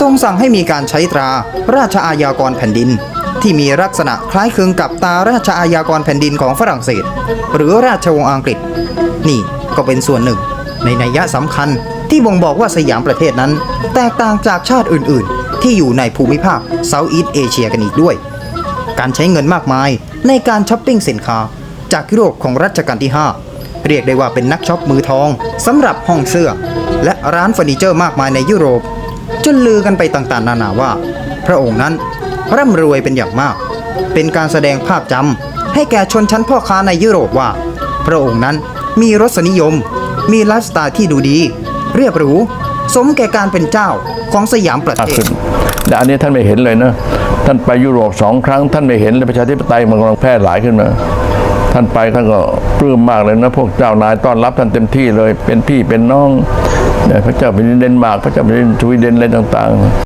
ทรงสั่งให้มีการใช้ตราราชอาญากรแผ่นดิน ที่มีลักษณะคล้ายคลึงกับตราราชอาญากรแผ่นดินของฝรั่งเศส หรือราชวงศ์อังกฤษ นี่ก็เป็นส่วนหนึ่ง ในนัยยะสำคัญที่บ่งบอกว่าสยามประเทศนั้น แตกต่างจากชาติอื่น ๆ ที่อยู่ในภูมิภาคเซาท์อีสเอเชียกันอีกด้วย การใช้เงินมากมายในการช้อปปิ้งสินค้า จากยุโรปของรัชกาลที่ 5 เรียกได้ว่าเป็นนักช็อปมือทองสำหรับห้องเสื้อ และร้านเฟอร์นิเจอร์มากมายในยุโรป จนลือกันไปต่างๆ นานาว่า พระองค์นั้นร่ำรวยเป็นอย่างมาก เป็นการแสดงภาพจำให้แก่ชนชั้นพ่อค้าในยุโรปว่า พระองค์นั้นมีรสนิยม มีไลฟ์สไตล์ที่ดูดี เรียบหรู สมแก่การเป็นเจ้าของสยามประเทศขึ้นแต่อันนี้ท่านไม่เห็นเลยนะ ท่านไปยุโรปสองครั้ง ท่านไม่เห็นเลยประชาธิปไตยมันกำลังแพร่หลายขึ้นมา ท่านไปท่านก็ปลื้มมากเลยนะ พวกเจ้านายต้อนรับท่านเต็มที่เลย เป็นพี่เป็นน้อง พระเจ้าแผ่นดินเดนมาร์กพระเจ้าแผ่นดินสวีเดนอะไรต่างๆ